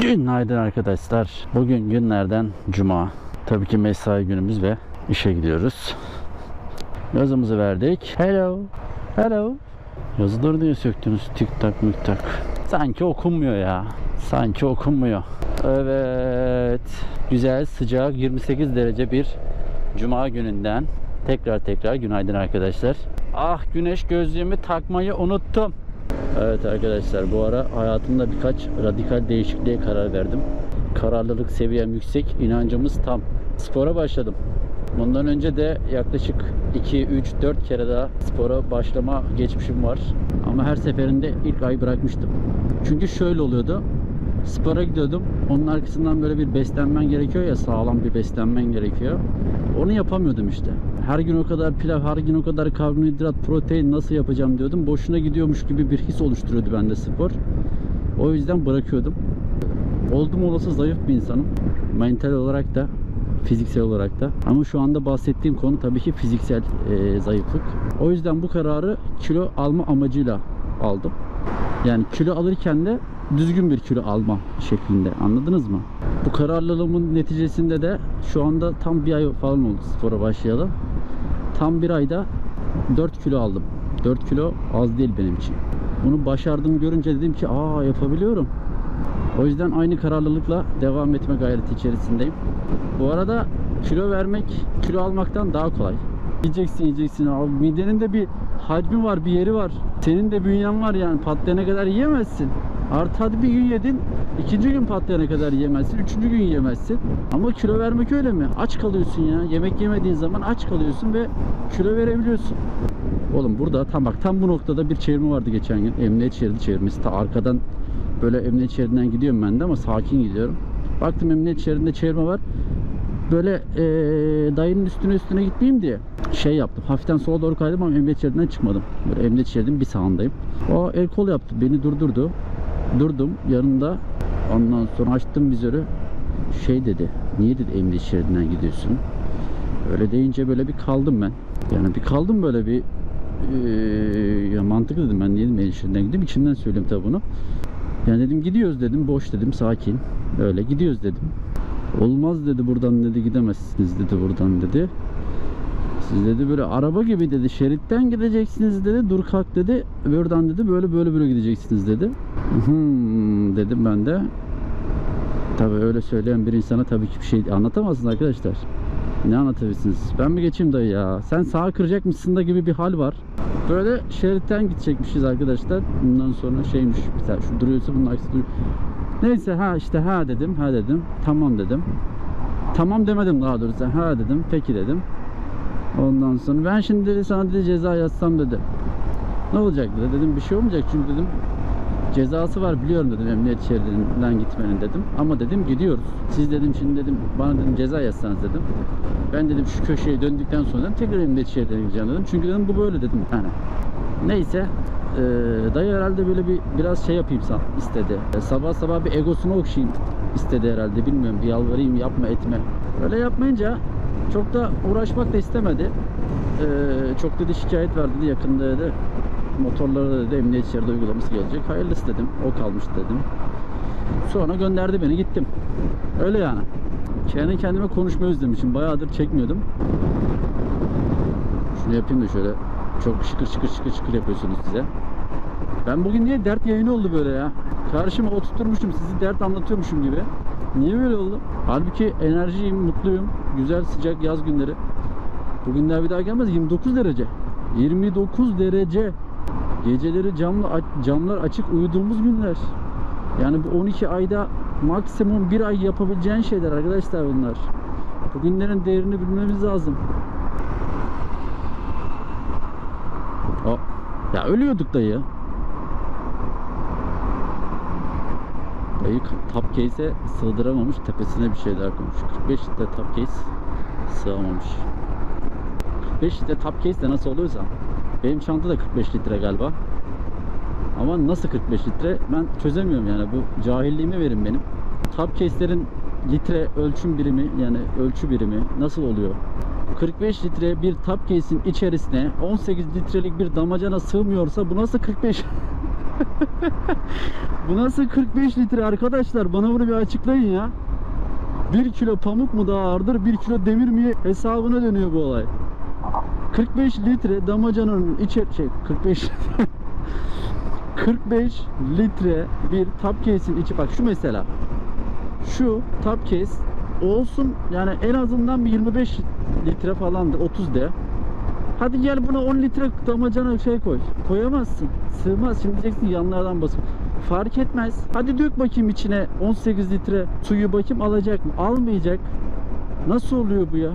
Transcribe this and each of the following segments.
Günaydın arkadaşlar. Bugün günlerden cuma. Tabii ki mesai günümüz ve işe gidiyoruz. Yazımızı verdik. Hello. Hello. Yazıları niye söktünüz? Tik tak mik tak. Sanki okunmuyor ya. Sanki okunmuyor. Evet. Güzel sıcak 28 derece bir cuma gününden tekrar tekrar günaydın arkadaşlar. Ah güneş gözlüğümü takmayı unuttum. Evet arkadaşlar bu ara hayatımda birkaç radikal değişikliğe karar verdim. Kararlılık seviyem yüksek, inancımız tam. Spora başladım. Bundan önce de yaklaşık 2, 3, 4 kere daha spora başlama geçmişim var. Ama her seferinde ilk ay bırakmıştım. Çünkü şöyle oluyordu. Spora gidiyordum. Onun arkasından böyle bir beslenmen gerekiyor ya sağlam bir beslenmen gerekiyor. Onu yapamıyordum işte. Her gün o kadar pilav, her gün o kadar karbonhidrat, protein nasıl yapacağım diyordum. Boşuna gidiyormuş gibi bir his oluşturuyordu bende spor. O yüzden bırakıyordum. Oldum olası zayıf bir insanım. Mental olarak da fiziksel olarak da. Ama şu anda bahsettiğim konu tabii ki fiziksel e, zayıflık. O yüzden bu kararı kilo alma amacıyla aldım. Yani kilo alırken de düzgün bir kilo alma şeklinde. Anladınız mı? Bu kararlılığımın neticesinde de şu anda tam bir ay falan oldu spora başlayalı. Tam bir ayda 4 kilo aldım. 4 kilo az değil benim için. Bunu başardığımı görünce dedim ki aa yapabiliyorum. O yüzden aynı kararlılıkla devam etme gayreti içerisindeyim. Bu arada kilo vermek kilo almaktan daha kolay. Yiyeceksin yiyeceksin abi. Midenin de bir hacmi var, bir yeri var. Senin de bünyen var yani patlayana kadar yiyemezsin. Artı hadi bir gün yedin, ikinci gün patlayana kadar yiyemezsin, üçüncü gün yiyemezsin. Ama kilo vermek öyle mi? Aç kalıyorsun ya. Yemek yemediğin zaman aç kalıyorsun ve kilo verebiliyorsun. Oğlum burada tam bak tam bu noktada bir çevirme vardı geçen gün. Emniyet şeridi çevirmesi. Ta arkadan böyle emniyet şeridinden gidiyorum ben de ama sakin gidiyorum. Baktım emniyet şeridinde çevirme var. Böyle eee dayının üstüne üstüne gitmeyeyim diye şey yaptım. Hafiften sola doğru kaydım ama emniyet şeridinden çıkmadım. Böyle emniyet şeridinin bir sağındayım. O el kol yaptı. Beni durdurdu. Durdum yanında. Ondan sonra açtım vizörü. Şey dedi. Niye dedi emniyet şeridinden gidiyorsun? Öyle deyince böyle bir kaldım ben. Yani bir kaldım böyle bir eee, ya mantıklı dedim ben niye emniyet şeridinden gidiyorum. İçimden söylüyorum tabii bunu. Yani dedim gidiyoruz dedim. Boş dedim. Sakin. Öyle gidiyoruz dedim. Olmaz dedi buradan dedi gidemezsiniz dedi buradan dedi. Siz dedi böyle araba gibi dedi şeritten gideceksiniz dedi. Dur kalk dedi. Buradan dedi böyle böyle böyle gideceksiniz dedi. Hmm, dedim ben de. Tabii öyle söyleyen bir insana tabii ki bir şey anlatamazsın arkadaşlar. Ne anlatabilirsiniz? Ben mi geçeyim dayı ya? Sen sağa kıracakmışsın da gibi bir hal var. Böyle şeritten gidecekmişiz arkadaşlar. Bundan sonra şeymiş. Mesela şu duruyorsa bunun aksi duruyor. Neyse ha işte ha dedim. Ha dedim. Tamam dedim. Tamam demedim daha doğrusu. Ha dedim. Peki dedim. Ondan sonra ben şimdi dedi sana dedi ceza yazsam dedi. Ne olacak dedi. Dedim bir şey olmayacak çünkü dedim cezası var biliyorum dedim emniyet şeridinden gitmenin dedim. Ama dedim gidiyoruz. Siz dedim şimdi dedim bana dedim ceza yazsanız dedim. Ben dedim şu köşeye döndükten sonra dedim, tekrar emniyet şeridine gideceğim dedim. Çünkü dedim bu böyle dedim yani. Neyse eee, dayı herhalde böyle bir biraz şey yapayım san istedi. E, sabah sabah bir egosunu okşayayım istedi herhalde bilmiyorum bir yalvarayım yapma etme. Öyle yapmayınca çok da uğraşmak da istemedi. Eee, çok dedi şikayet var dedi yakında dedi. Motorlara dedi emniyet şeridi uygulaması gelecek. Hayırlısı dedim. O kalmış dedim. Sonra gönderdi beni gittim. Öyle yani. Kendi kendime konuşmayı özlemişim. Bayağıdır çekmiyordum. Şunu yapayım da şöyle çok şıkır şıkır şıkır şıkır yapıyorsunuz size. Ben bugün niye dert yayını oldu böyle ya? Karşıma oturtmuşum sizi dert anlatıyormuşum gibi. Niye böyle oldu? Halbuki enerjiyim, mutluyum. Güzel sıcak yaz günleri. Bugünler bir daha gelmez. 29 derece. 29 derece. Geceleri camlı camlar açık uyuduğumuz günler. Yani bu 12 ayda maksimum bir ay yapabileceğin şeyler arkadaşlar bunlar. Bugünlerin değerini bilmemiz lazım. O, ya ölüyorduk dayı. Dayı top case'e sığdıramamış tepesine bir şeyler koymuş. 45 litre top case sığamamış. 45 litre top case de nasıl oluyorsa. Benim çanta da 45 litre galiba. Ama nasıl 45 litre ben çözemiyorum yani bu cahilliğimi verin benim. Top case'lerin litre ölçüm birimi yani ölçü birimi nasıl oluyor? 45 litre bir top case'in içerisine 18 litrelik bir damacana sığmıyorsa bu nasıl 45? Bu nasıl 45 litre arkadaşlar? Bana bunu bir açıklayın ya. 1 kilo pamuk mu daha ağırdır, 1 kilo demir mi hesabına dönüyor bu olay. 45 litre damacananın içi şey 45 45 litre bir top case'in içi bak şu mesela şu top case olsun yani en azından bir 25 litre falandır 30 de hadi gel buna 10 litre damacana şey koy. Koyamazsın. Sığmaz. Şimdi diyeceksin yanlardan basıp. Fark etmez. Hadi dök bakayım içine 18 litre suyu bakayım alacak mı? Almayacak. Nasıl oluyor bu ya?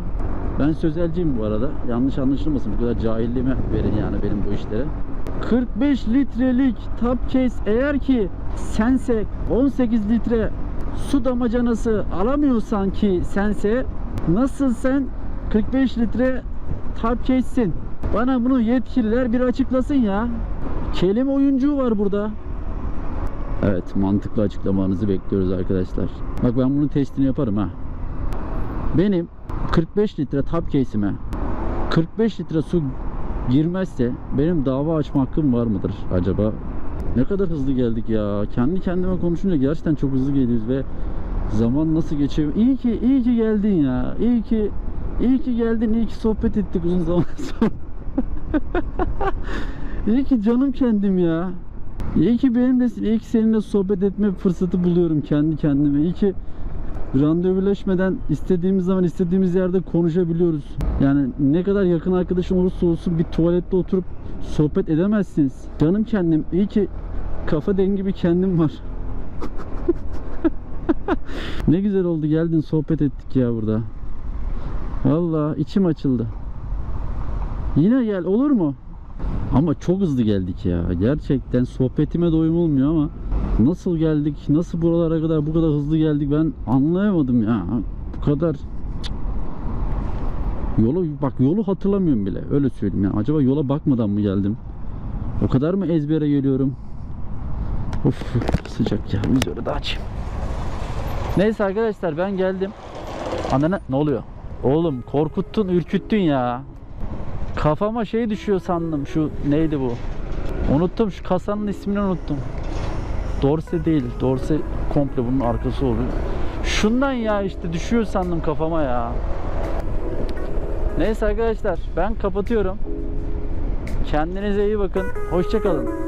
Ben sözelciyim bu arada. Yanlış anlaşılmasın. Bu kadar cahilliğime verin yani benim bu işlere. 45 litrelik top case eğer ki sense 18 litre su damacanası alamıyorsan ki sense nasıl sen 45 litre top case'sin? Bana bunu yetkililer bir açıklasın ya. Kelime oyuncuğu var burada. Evet mantıklı açıklamanızı bekliyoruz arkadaşlar. Bak ben bunun testini yaparım ha. Benim 45 litre top case'ime 45 litre su girmezse benim dava açma hakkım var mıdır acaba? Ne kadar hızlı geldik ya. Kendi kendime konuşunca gerçekten çok hızlı geliyoruz ve zaman nasıl geçiyor? İyi ki iyi ki geldin ya. İyi ki iyi ki geldin. İyi ki sohbet ettik uzun zaman sonra. iyi ki canım kendim ya. İyi ki benimle, iyi ki seninle sohbet etme fırsatı buluyorum kendi kendime. İyi ki randevuleşmeden istediğimiz zaman istediğimiz yerde konuşabiliyoruz. Yani ne kadar yakın arkadaşın olursa olsun bir tuvalette oturup sohbet edemezsiniz. Canım kendim iyi ki kafa dengi bir kendim var. ne güzel oldu geldin sohbet ettik ya burada. Vallahi içim açıldı. Yine gel olur mu? Ama çok hızlı geldik ya. Gerçekten sohbetime doyum olmuyor ama nasıl geldik, nasıl buralara kadar bu kadar hızlı geldik ben anlayamadım ya. Bu kadar. Yolu bak yolu hatırlamıyorum bile. Öyle söyleyeyim ya. Acaba yola bakmadan mı geldim? O kadar mı ezbere geliyorum? Of sıcak ya. Vizörü de açayım. Neyse arkadaşlar ben geldim. Anne ne oluyor? Oğlum korkuttun, ürküttün ya. Kafama şey düşüyor sandım. Şu neydi bu? Unuttum şu kasanın ismini unuttum. Dorse değil. Dorse komple bunun arkası oluyor. Şundan ya işte düşüyor sandım kafama ya. Neyse arkadaşlar ben kapatıyorum. Kendinize iyi bakın. Hoşçakalın.